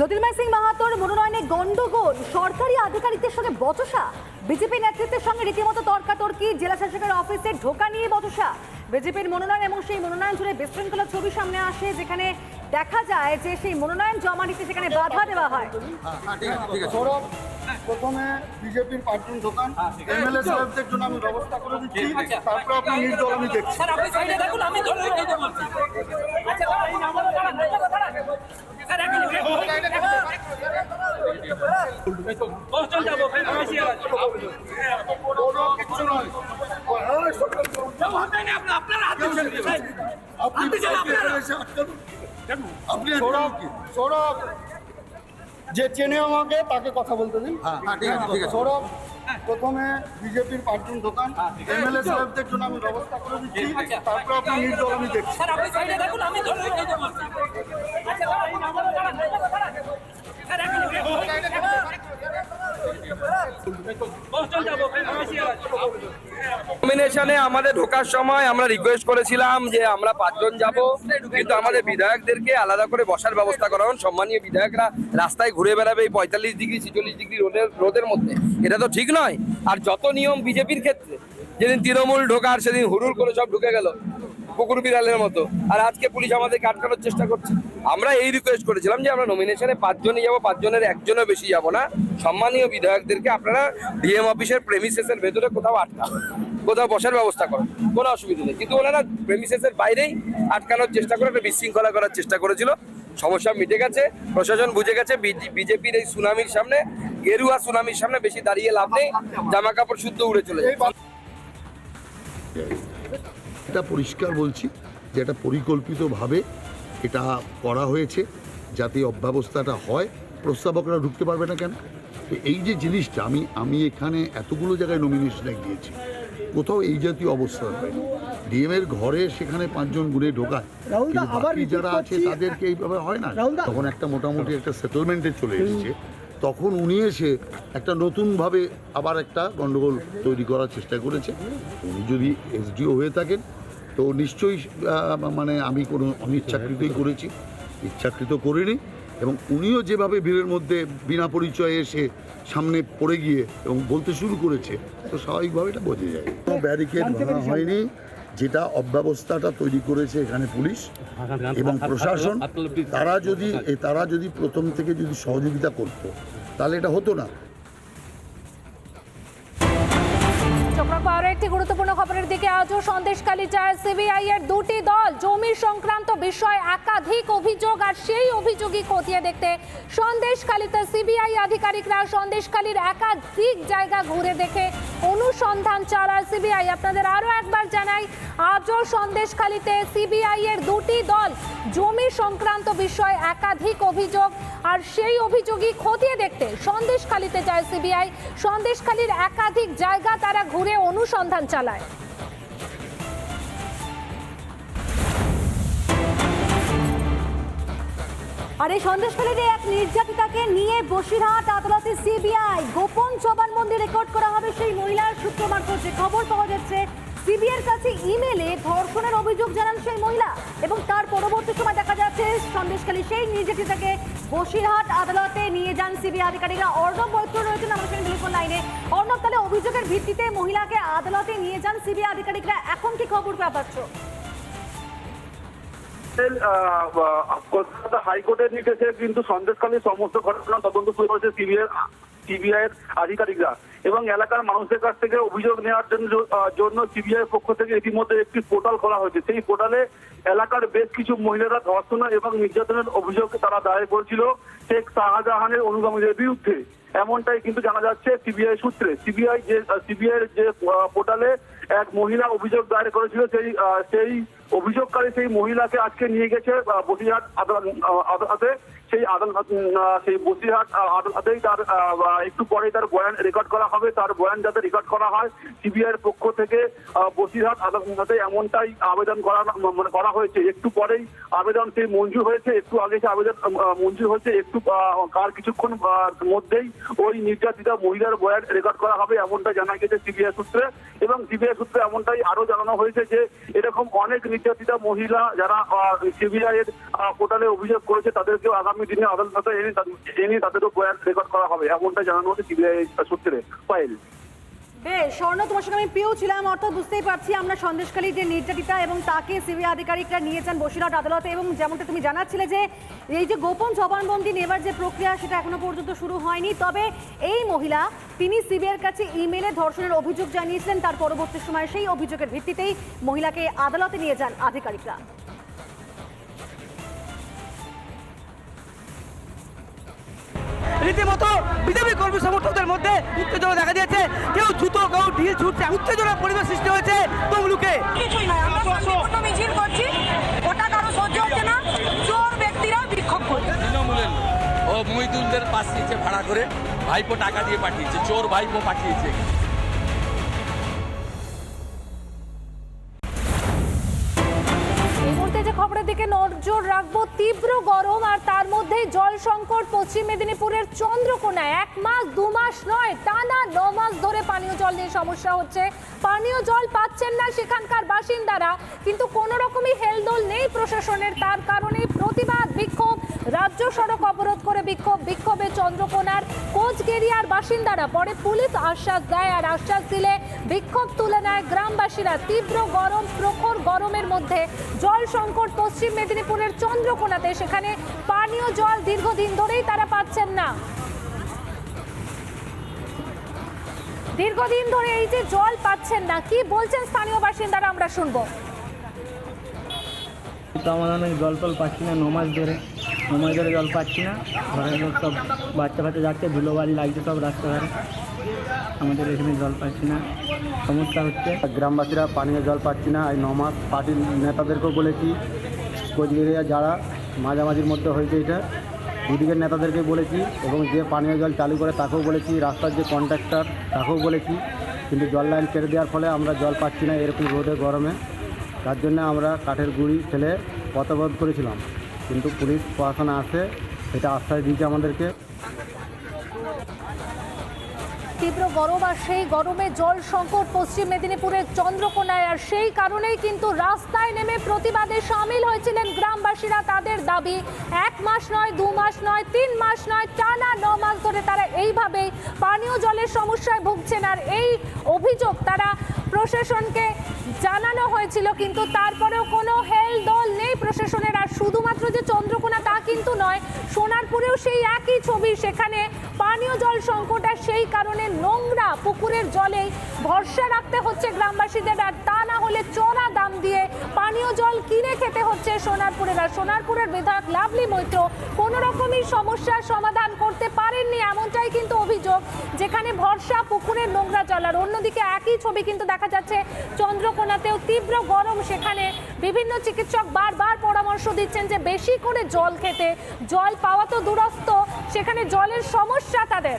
জ্যোতির্ময় সিং মাহাতোর মনোনয়নে গন্ডগোল। সরকারি আধিকারিকদের সঙ্গে বচসা। বিজেপি নেতৃত্বের সঙ্গে রীতিমতো তর্কাতর্কি। জেলা শাসকের অফিসে ঢোকা নিয়ে বচসা। বিজেপির মনোনয়ন এবং সেই মনোনয়ন জুড়ে বিশৃঙ্খলা ছবি সামনে আসে, যেখানে দেখা যায় যে সেই মনোনয়ন জমা দিতে সেখানে বাধা দেওয়া হয়। সৌরভ প্রথমে বিজেপির পার্টির দোকান। এমএলএ সাহেবদের জন্য আমি ব্যবস্থা করে দিচ্ছি। তারপর আপনি নিজ দল আমি দেখছি। আচ্ছা হ্যাঁ, আপনার- হাতে। আপনি সৌরভ সৌরভ। যে চেনে আমাকে তাকে কথা বলতে দিন। সৌরভ প্রথমে বিজেপির পাঁচজন দোকান এমএলএ সাহেবদের জন্য আমি ব্যবস্থা করে দিচ্ছি তারপর আপনি নির্দল আমি দেখছি স্যার আপনি সাইডে দেখুন। আমি নমিনেশনে আমাদের ঢোকার সময় আমরা রিকোয়েস্ট করেছিলাম যে আমরা পাঁচজন যাব, কিন্তু আমাদের বিধায়কদেরকে আলাদা করে বসার ব্যবস্থা করা হোক। সম্মানীয় বিধায়করা রাস্তায় ঘুরে বেড়াবে এই পঁয়তাল্লিশ ডিগ্রি, ছিচল্লিশ ডিগ্রি রোদের রোদের মধ্যে। এটা তো ঠিক নয়। আর যত নিয়ম বিজেপির ক্ষেত্রে, যেদিন তৃণমূল ঢোকার, সেদিন হুড়ুর করে সব ঢুকে গেল। কুকুর বিড়ালের মতো। আর আজকে পুলিশ আমাদেরকে আটকানোর চেষ্টা করছে। আমরা এই রিকোয়েস্ট করেছিলাম যে আমরা নমিনেশনে পাঁচজনই যাব, পাঁচজনের একজনও বেশি যাব না। সম্মানীয় বিধায়কদেরকে আপনারা ডিএম অফিসের প্রেমিসেসের ভেতরে কোথাও আটকা, কোথাও বসার ব্যবস্থা করেন কোনো অসুবিধা নেই। কিন্তু ওনারা প্রেমিসেসের বাইরেই আটকানোর চেষ্টা করে, একটা বিশৃঙ্খলা করার চেষ্টা করেছিল। সমস্যা মিটে গেছে, প্রশাসন বুঝে গেছে বিজেপির এই সুনামির সামনে, গেরুয়া সুনামির সামনে বেশি দাঁড়িয়ে লাভ নেই। জামা কাপড় শুদ্ধ উড়ে চলে যায় এটা পরিষ্কার বলছি যে এটা পরিকল্পিতভাবে এটা করা হয়েছে যাতে অব্যবস্থাটা হয়। প্রস্তাবকরা ঢুকতে পারবে না কেন? তো এই যে জিনিসটা আমি আমি এখানে এতগুলো জায়গায় নমিনেশনে গিয়েছি। কোথাও এই জাতীয় অবস্থা হয়নি ডিএম এর ঘরে সেখানে পাঁচজন ঘুরে ঢোকায়। কিন্তু বাকি যারা আছে তাদেরকে এইভাবে হয় না। তখন একটা মোটামুটি একটা সেটেলমেন্টে চলে এসেছে। তখন উনি এসে একটা নতুনভাবে আবার একটা গণ্ডগোল তৈরি করার চেষ্টা করেছে। উনি যদি এসডিও হয়ে থাকেন তো নিশ্চয়ই মানে আমি কোনো অনিচ্ছাকৃতই করেছি ইচ্ছাকৃত করিনি এবং উনিও যেভাবে ভিড়ের মধ্যে বিনা পরিচয়ে এসে সামনে পড়ে গিয়ে এবং বলতে শুরু করেছে তো স্বাভাবিকভাবে এটা বোঝা যায়। কোনো ব্যারিকেড ভাঙা হয়নি যেটা অব্যবস্থাটা তৈরি করেছে এখানে পুলিশ এবং প্রশাসন তারা যদি তারা যদি প্রথম থেকে যদি সহযোগিতা করত তাহলে এটা হতো না। চক্রান্ত আরও একটি গুরুত্বপূর্ণ খবরের দিকে। আজও সন্দেশকালী চায় সিবিআই এর দুটি দল। জমি সংক্রান্ত বিষয় একাধিক অভিযোগ আর সেই অভিযোগই খতিয়ে দেখতে সন্দেশখালীতে সিবিআই আধিকারিকরা সন্দেশখালীর একাধিক জায়গা ঘুরে দেখে অনুসন্ধান চালায় সিবিআই। আপনাদের আরও একবার জানাই, আজও সন্দেশখালীতে সিবিআই এর দুটি দল জমি সংক্রান্ত বিষয় একাধিক অভিযোগ আর সেই অভিযোগই খতিয়ে দেখতে সন্দেশখালীতে যায় সিবিআই। সন্দেশখালীর একাধিক জায়গা তারা ঘুরে অনুসন্ধান চালায়। আর এই সন্দেশখালীতে এক নির্যাতিতাকে নিয়ে বসিরহাট আদালতে সিবিআই। গোপন জবানবন্দি রেকর্ড করা হবে সেই মহিলার সূত্র যে খবর পাওয়া যাচ্ছে, সিবিআইয়ের কাছে ইমেলে ধর্ষণের অভিযোগ জানান সেই মহিলা এবং তার পরবর্তী সময় সন্দেশখালী, সেই নির্যাতিতাকে বসিরহাট আদালতে নিয়ে যান সিবিআই আধিকারিকরা। অর্ণব বৈত্র রয়েছেন আমাদের সঙ্গে টেলিফোন লাইনে। অর্ণব, তাহলে অভিযোগের ভিত্তিতে মহিলাকে আদালতে নিয়ে যান সিবিআই আধিকারিকরা। এখন কি খবর পাচ্ছ কলকাতা হাইকোর্টের নির্দেশে কিন্তু সন্দেশকালীন সমস্ত ঘটনা তদন্ত শুরু হয়েছে সিবিআই। সিবিআই এর আধিকারিকরা এবং এলাকার মানুষদের কাছ থেকে অভিযোগ নেওয়ার জন্য জন্য সিবিআই পক্ষ থেকে ইতিমধ্যে একটি পোর্টাল খোলা হয়েছে। সেই পোর্টালে এলাকার বেশ কিছু মহিলারা ধর্ষণ এবং নির্যাতনের অভিযোগ তারা দায়ের করেছিল শেখ শাহজাহানের অনুগামীদের বিরুদ্ধে। এমনটাই কিন্তু জানা যাচ্ছে সিবিআই সূত্রে। সিবিআই যে সিবিআই যে পোর্টালে এক মহিলা অভিযোগ দায়ের করেছিল, সেই সেই অভিযোগকারী সেই মহিলাকে আজকে নিয়ে গেছে বসিরহাট আদালত। সেই আদালত সেই বসিরহাট আদালতেই তার একটু পরে তার বয়ান রেকর্ড করা হবে। তার বয়ান যাতে রেকর্ড করা হয় সিবিআই এর পক্ষ থেকে বসিরহাট আদালতে এমনটাই আবেদন করা মানে করা হয়েছে। একটু পরেই আবেদন সেই মঞ্জুর হয়েছে, একটু আগে সে আবেদন মঞ্জুর হয়েছে, একটু কার কিছুক্ষণ মধ্যেই ওই নির্যাতিতা মহিলার বয়ান রেকর্ড করা হবে, এমনটা জানা গেছে সিবিআই সূত্রে। এবং সিবিআই সূত্রে এমনটাই আরও জানানো হয়েছে যে, এরকম অনেক নির্যাতিতা মহিলা যারা সিবিআই এর পোর্টালে অভিযোগ করেছে, তাদেরকেও আগামী দিনে আদালতে এনে এনে তাদেরও বয়ান রেকর্ড করা হবে এমনটা জানানো হচ্ছে সিবিআই সূত্রে পায়েল বেশ, স্বর্ণ তোমার সঙ্গে আমি পেয়েও ছিলাম, অর্থাৎ বুঝতেই পারছি আমরা সন্দেশকালী যে নির্যাতিতা এবং তাকে সিবিআই আধিকারিকরা নিয়েছেন বসিরহাট আদালতে এবং যেমনটা তুমি জানাচ্ছিলে যে এই যে গোপন জবানবন্দি নেবার যে প্রক্রিয়া সেটা এখনও পর্যন্ত শুরু হয়নি। তবে এই মহিলা, তিনি সিবিআইয়ের কাছে ইমেলে ধর্ষণের অভিযোগ জানিয়েছিলেন, তার পরবর্তী সময়ে সেই অভিযোগের ভিত্তিতেই মহিলাকে আদালতে নিয়ে যান আধিকারিকরা। রীতিমতো বিজেপি কর্মী সমর্থকদের মধ্যে উত্তেজনা দেখা দিয়েছে। কেউ জুতো কেউ ঢিল ছুটছে উত্তেজনার পরিবেশ সৃষ্টি হয়েছে তমলুকে। কিছুই নয় আমরা শান্তিপূর্ণ মিছিল করছি। ওটা কারও সহ্য হচ্ছে না। চোর ব্যক্তিরা বিক্ষোভ করছে। তৃণমূলের ও মহিদুলদের পাঠিয়েছে ভাড়া করে ভাইপো টাকা দিয়ে পাঠিয়েছে চোর ভাইপো পাঠিয়েছে। খবরের দিকে নজর রাখব। তীব্র গরম আর তার মধ্যে জল সংকট পশ্চিম মেদিনীপুরের চন্দ্রকোনায়। এক মাস, দু মাস নয়, টানা ন মাস ধরে পানীয় জল নিয়ে সমস্যা হচ্ছে। পানীয় জল পাচ্ছেন না সেখানকার বাসিন্দারা, কিন্তু কোনো রকমই হেলদোল নেই প্রশাসনের। তার কারণে প্রতিবাদ, বিক্ষোভ, রাজ্য সড়ক অবরোধ করে বিক্ষোভ। বিক্ষোভে চন্দ্রকোনার কোচগেরিয়ার বাসিন্দারা, পরে পুলিশ আশ্বাস দেয় আর আশ্বাস দিলে বিক্ষোভ তুলে নেয় গ্রামবাসীরা। তীব্র গরম, প্রখর গরমের মধ্যে জল সংকট পশ্চিম মেদিনীপুরের চন্দ্রকোনাতে। সেখানে পানীয় জল দীর্ঘদিন ধরেই তারা পাচ্ছেন না। দীর্ঘদিন ধরে এই যে জল পাচ্ছেন না কি বলছেন স্থানীয় বাসিন্দারা? আমরা শুনব। তো আমরা অনেক জল টল পাচ্ছি না নমাস ধরে। নমাস ধরে জল পাচ্ছি না। ঘরের লোক সব বাচ্চা বাচ্চা যাচ্ছে ধুলো বাড়ি লাগছে সব রাস্তাঘাটে। আমাদের এখানে জল পাচ্ছি না। সমস্যা হচ্ছে। গ্রামবাসীরা পানীয় জল পাচ্ছি না এই নমাস পার্টির নেতাদেরকেও বলেছি। কোচবিহারিয়া যারা মাঝামাঝির মধ্যে হয়েছে এটা দুদিকের নেতাদেরকে বলেছি এবং যে পানীয় জল চালু করে তাকেও বলেছি, রাস্তার যে কন্ট্রাক্টর তাকেও বলেছি, কিন্তু জল লাইন কেটে দেওয়ার ফলে আমরা জল পাচ্ছি না এরকম রোদে, গরমে। তার জন্য আমরা কাঠের গুঁড়ি ফেলে পথবোধ করেছিলাম। কিন্তু পুলিশ প্রশাসন আসে, এটা আশ্বাস দিয়েছে আমাদেরকে। তীব্র গরম আর সেই গরমে জল সংকট পশ্চিম মেদিনীপুরের চন্দ্রকোনায়, আর সেই কারণেই কিন্তু রাস্তায় নেমে প্রতিবাদে সামিল হয়েছিলেন গ্রামবাসীরা তাদের দাবি, এক মাস নয়, দু মাস নয়, তিন মাস নয়, টানা ন মাস ধরে তারা এইভাবেই পানীয় জলের সমস্যায় ভুগছেন। আর এই অভিযোগ তারা প্রশাসনকে জানানো হয়েছিল, কিন্তু তারপরেও কোনো হেল দল নেই প্রশাসনের। আর শুধুমাত্র যে চন্দ্রকোনা তা কিন্তু নয়, সোনারপুরেও সেই একই ছবি। সেখানে পানীয় জল সংকট আর সেই কারণে নোংরা পুকুরের জলেই ভরসা রাখতে হচ্ছে গ্রামবাসীদের। আর তা না হলে চড়া দাম দিয়ে পানীয় জল কিনে খেতে হচ্ছে সোনারপুরের। আর সোনারপুরের বিধায়ক লাভলি মৈত্র কোনো রকমই সমস্যার সমাধান করতে পারেননি, এমনটাই কিন্তু যেখানে ভরসা, পুকুরের নোংরা জল। আর অন্যদিকে একই ছবি কিন্তু দেখা যাচ্ছে চন্দ্রকোনাতেও তীব্র গরম সেখানে। বিভিন্ন চিকিৎসক বারবার পরামর্শ দিচ্ছেন যে বেশি করে জল খেতে। জল পাওয়া তো দূরস্থ সেখানে জলের সমস্যা তাদের।